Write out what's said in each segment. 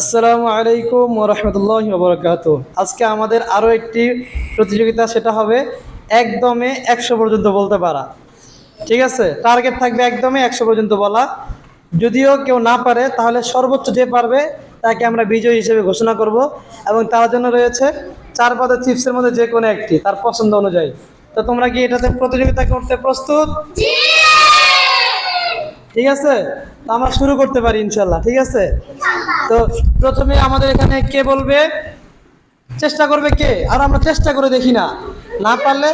আসসালামু আলাইকুম রহমতুল্লাহ বরকাত আজকে আমাদের আরও একটি প্রতিযোগিতা, সেটা হবে একদমে একশো পর্যন্ত বলতে পারা। ঠিক আছে? টার্গেট থাকবে একদমে একশো পর্যন্ত বলা। যদিও কেউ না পারে, তাহলে সর্বোচ্চ যে পারবে, তাকে আমরা বিজয়ী হিসেবে ঘোষণা করব এবং তার জন্য রয়েছে চার পদের চিপসের মধ্যে যে কোনো একটি, তার পছন্দ অনুযায়ী। তো তোমরা কি এটাতে প্রতিযোগিতা করতে প্রস্তুত? ঠিক আছে? আমরা শুরু করতে পারি ইনশাল্লাহ, ঠিক আছে? তো প্রথমে আমাদের এখানে কে বলবে? চেষ্টা করবে কে? আর আমরা চেষ্টা করে দেখি না। না পারলে?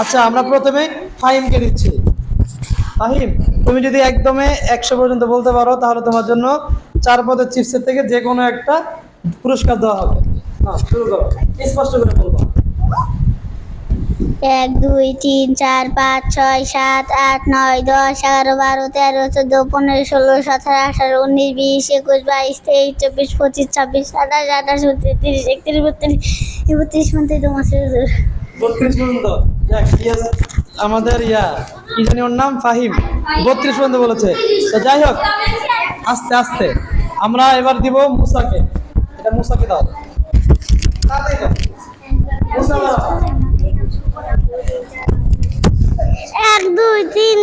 আচ্ছা আমরা প্রথমে ফাহিমকে দিচ্ছি। ফাহিম, তুমি যদি একদমে একশো পর্যন্ত বলতে পারো, তাহলে তোমার জন্য চার পদের চিপসের থেকে যে কোনো একটা পুরস্কার দেওয়া হবে। না শুরু করো। স্পষ্ট করে বলব। এক দুই তিন চার পাঁচ ছয় সাত আট নয় দশ এগারো বারো তেরো চোদ্দ পনেরো ষোলো সতেরো আঠারো উনিশ বিশ একুশ বাইশ তেইশ চব্বিশ পঁচিশ ছাব্বিশ সাতাশ আঠাশ উনত্রিশ তিরিশ একত্রিশ বত্রিশ তোমার বত্রিশ পর্যন্ত। যাক, আমাদের ইয়া কি জানি ওর নাম? ফাহিম। বত্রিশ পর্যন্ত বলেছে। তো যাই হোক আস্তে আস্তে। আমরা এবার দিব মুসাকে। এটা মুসাকে দাও তাড়াতাড়ি দাও। মুসা দাও। এক দুই তিন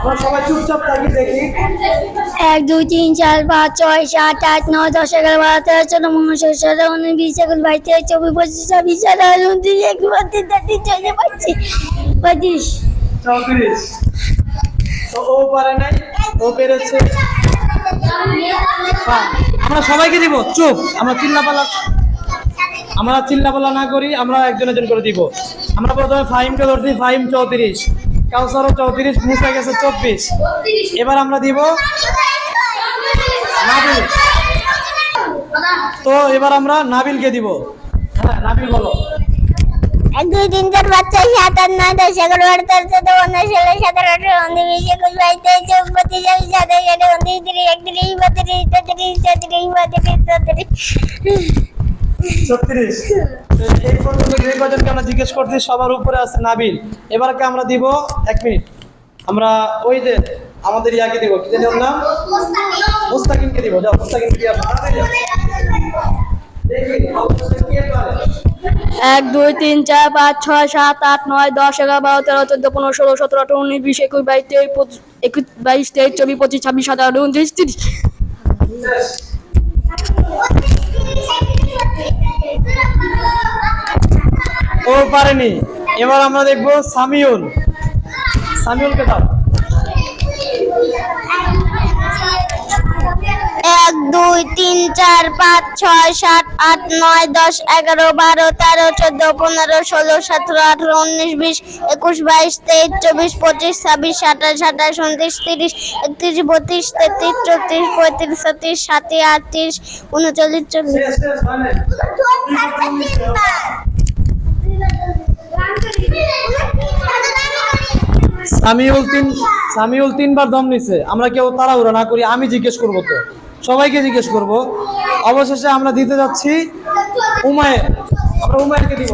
আমরা সবাই চুপচাপ থাকি দেখি। এক দুই তিন চার পাঁচ ছয় সাত আট নয় দশ এগারো বারো তেরো চোদ্দ পনেরো ষোলো সতেরো উনিশ বিশ একুশ বাইশ তেইশ চব্বিশ পঁচিশ ছাব্বিশ সাতাশ উনত্রিশ একত্রিশ বত্রিশ তেত্রিশ চৌত্রিশ পঁচিশ পঁয়ত্রিশ। চৌত্রিশ। ও পারে নাই ও পেরেছে। আমরা সবাইকে দিব চুপ। আমরা চিল্লাপালা আমরা চিল্লাপালা না করি আমরা একজন একজন করে দিব। আমরা প্রথমে ফাহিমকে ধরছি ফাহিম চৌত্রিশ। কাউসারও চৌত্রিশ মুসা গেছে চব্বিশ। এবার আমরা দিব নাবিল। তো এবার আমরা নাবিলকে দিব। হ্যাঁ নাবিল বলো। এক দুই তিন চার পাঁচ ছয় সাত আট নয় দশ এগারো বারো তেরো চোদ্দ পনেরো ষোলো সতেরো আঠারো উনিশ বিশ একুশ বাইশ তেইশ চব্বিশ পঁচিশ ছাব্বিশ সাতাশ আঠাশ উনত্রিশ তিরিশ একত্রিশ বত্রিশ তেত্রিশ চৌত্রিশ পঁয়ত্রিশ চৌত্রিশ। ছত্রিশ এই পর্যন্ত যে কজনকে আমরা জিজ্ঞেস করছি, সবার উপরে আছে নাবিল। এবারকে আমরা দিব এক মিনিট। আমরা ওই যে আমাদের ইয়াকে দিব, কি জানি নাম? মুস্তাকিমকে দিব, যাও, মুস্তাকিম কি আছে তাড়াতাড়ি যাও। দেখি অবশ্যই কে পারে এক, দুই, তিন, চার, পাঁচ, ছয়, সাত, আট, নয়, দশ, এগারো, বারো, তেরো, চোদ্দ, পনেরো, ষোলো, সতেরো, আঠারো, উনিশ, বিশ, একুশ, বাইশ, তেইশ একুশ, বাইশ, তেইশ, চব্বিশ, পঁচিশ, ছাব্বিশ, সাতাশ উনত্রিশ, তিরিশ। পারেনি। এবার আমরা দেখব সামিউল। সামিউলকে দাও। এক দুই তিন চার পাঁচ ছয় সাত আট নয় দশ এগারো বারো তেরো চোদ্দ পনেরো ষোলো সতেরো আঠারো উনিশ বিশ একুশ বাইশ তেইশ চব্বিশ পঁচিশ ছাব্বিশ সাতাশ আঠাশ উনত্রিশ তিরিশ একত্রিশ বত্রিশ তেত্রিশ চৌত্রিশ পঁয়ত্রিশ ছত্রিশ সাতত্রিশ আটত্রিশ উনচল্লিশ চল্লিশ। সামিউল তিন সামিউল তিনবার দম নিছে। আমরা কেউ তাড়াহুড়া না করি, আমি জিজ্ঞেস করব তো। সবাইকে জিজ্ঞেস করব। অবশেষে আমরা দিতে যাচ্ছি উমায়ের আমরা উমায়েরকে দিব?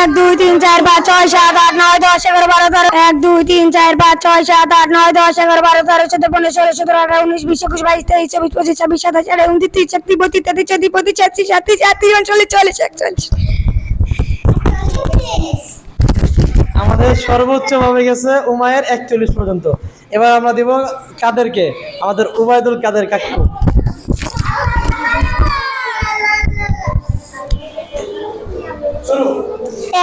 এক, দুই, তিন, চার, পাঁচ, ছয়, সাত, আট, নয়, দশ, এগারো, বারো, তেরো। এক, দুই, তিন, চার, পাঁচ, ছয়, সাত, আট, নয়, দশ, এগারো, বারো, তেরো, চোদ্দ, পনেরো, ষোলো, সতেরো, আঠারো, উনিশ, বিশ, একুশ, বাইশ, তেইশ, চব্বিশ, পঁচিশ, ছাব্বিশ, সাতাশ আঠারো উনত্রিশ তিরিশ, একত্রিশ, বত্রিশ, তেত্রিশ, চৌত্রিশ, পঁয়ত্রিশ, ছত্রিশ সাতত্রিশ আটত্রিশ, উনচল্লিশ, চল্লিশ, একচল্লিশ। আমাদের সর্বোচ্চ ভাবে গেছে উমায়ের একচল্লিশ পর্যন্ত। এবার আমরা দিব কাদেরকে? আমাদের উবায়দুল কাদের কাকু।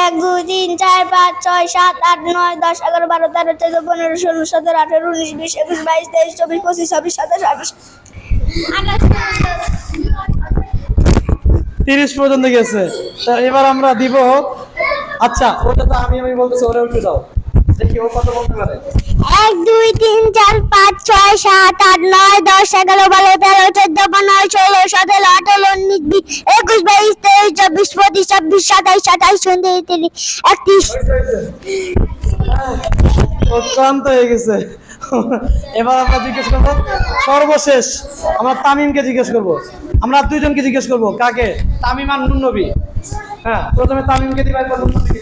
এক দুই তিন চার পাঁচ ছয় সাত আট নয় দশ এগারো বারো তেরো চোদ্দ পনেরো ষোলো সতেরো আঠারো উনিশ বিশ একুশ বাইশ তেইশ চব্বিশ পঁচিশ ছাব্বিশ সাতাশ আঠাশ। তিরিশ পর্যন্ত গেছে। তো এবার আমরা দিব আচ্ছা ওটা তো আমি আমি বলতেছি ওরা উঠে দাও দেখি ও কত বলতে পারে। এক দুই তিন চার পাঁচ ছয় সাত আট নয় দশ এগারো বারো তেরো চোদ্দ পনেরো ষোলো সতেরো আঠারো উনিশ বিশ একুশ বাইশ তেইশ চব্বিশ পঁচিশ ছাব্বিশ সাতাইশ সাতাইশ উনত্রিশ তিরিশ একত্রিশ। হয়েছে। হ্যাঁ, গেছে। এবার আমরা জিজ্ঞেস করব সর্বশেষ আমরা তামিমকে জিজ্ঞেস করব। আমরা দুইজনকে জিজ্ঞেস করব কাকে? তামিম আর নুন নবী। হ্যাঁ প্রথমে তামিমকে দিবা, এরপর নুন দিবা।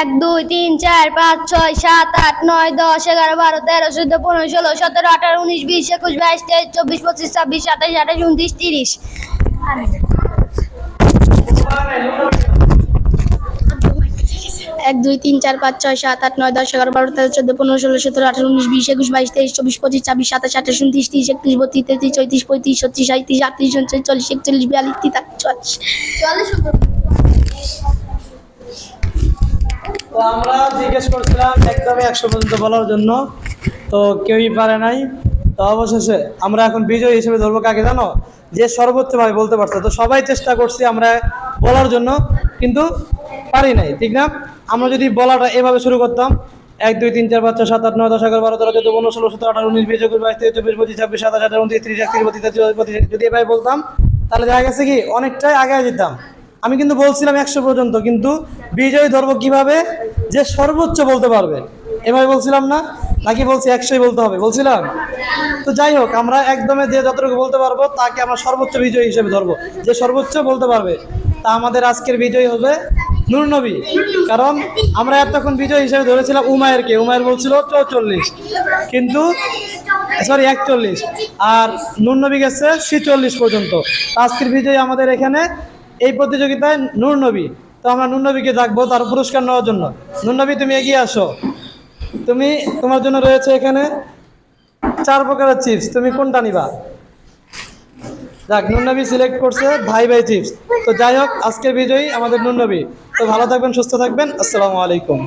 এক, দুই, তিন, চার, পাঁচ, ছয়, সাত, আট, নয়, দশ, এগারো, বারো, তেরো, চোদ্দ, পনেরো, ষোলো, সতেরো, আঠারো, উনিশ, বিশ, একুশ, বাইশ, তেইশ, চব্বিশ, পঁচিশ, ছাব্বিশ সাতাশ আঠাশ উনত্রিশ, তিরিশ। এক দুই তিন চার পাঁচ ছয় সাত আট নয় দশ এগারো বারো তেরো চোদ্দ পনেরো ষোলো সতেরো আঠারো উনিশ বিশ একুশ বাইশ তেইশ চব্বিশ পঁচিশ ছাব্বিশ সাতাশ আঠাশ উনত্রিশ তিরিশ একত্রিশ বত্রিশ তেত্রিশ চৌত্রিশ পঁয়ত্রিশ ছত্রিশ সাঁত্রিশ আটত্রিশ উনত্রিশ চল্লিশ একচল্লিশ বিয়াল্লিশ তেতাল্লিশ চুয়াল্লিশ। চল্লিশ তো আমরা জিজ্ঞেস করছিলাম একদমই একশো পর্যন্ত বলার জন্য তো কেউই পারে নাই। তো অবশেষে আমরা এখন বিজয় হিসেবে ধরবো কাকে জানো? যে সর্বোচ্চভাবে বলতে পারতো তো সবাই চেষ্টা করছি আমরা বলার জন্য কিন্তু পারি নাই, ঠিক না? আমরা যদি বলাটা এভাবে শুরু করতাম, এক, দুই, তিন, চার, পাঁচ, ছয়, সাত, আট, নয়, দশ, এগারো, বারো, তেরো, চোদ্দ, পনেরো, ষোলো, সতেরো, আঠারো, উনিশ, বিশ, একুশ, বাইশ, তেইশ, চব্বিশ, পঁচিশ, ছাব্বিশ, সাতাশ আঠারো উনত্রিশ, তিরিশ, একত্রিশ, বত্রিশ, তেত্রিশ যদি এভাবে বলতাম, তাহলে দেখা গেছে কি, অনেকটাই আগে যেতাম। আমি কিন্তু বলছিলাম একশো পর্যন্ত, কিন্তু বিজয় ধরবো কীভাবে, যে সর্বোচ্চ বলতে পারবে। এভাবে বলছিলাম না? নাকি বলছি একশোই বলতে হবে? বলছিলাম? তো যাই হোক, আমরা একদমে যে যতটুকু বলতে পারব, তাকে আমরা সর্বোচ্চ বিজয় হিসেবে ধরবো। যে সর্বোচ্চ বলতে পারবে, তা আমাদের আজকের বিজয় হবে নূর নবী, কারণ আমরা এতক্ষণ বিজয় হিসেবে ধরেছিলাম উমায়েরকে উমায়ের বলছিল চৌচল্লিশ, কিন্তু সরি একচল্লিশ। আর নূর নবী গেছে ছিচল্লিশ পর্যন্ত। আজকের বিজয় আমাদের এখানে এই প্রতিযোগিতায় নূর নবী। তো আমরা নূর নবীকে ডাকবো তার পুরস্কার নেওয়ার জন্য। নূর নবী, তুমি এগিয়ে আসো। তুমি তোমার জন্য রয়েছে এখানে চার প্রকারের চিপস তুমি কোনটা নিবা? যাক নুন নবী সিলেক্ট করছে ভাই ভাই চিপস তো যাই হোক, আজকের বিজয়ী আমাদের নুন নবী তো ভালো থাকবেন, সুস্থ থাকবেন। আসসালামু আলাইকুম।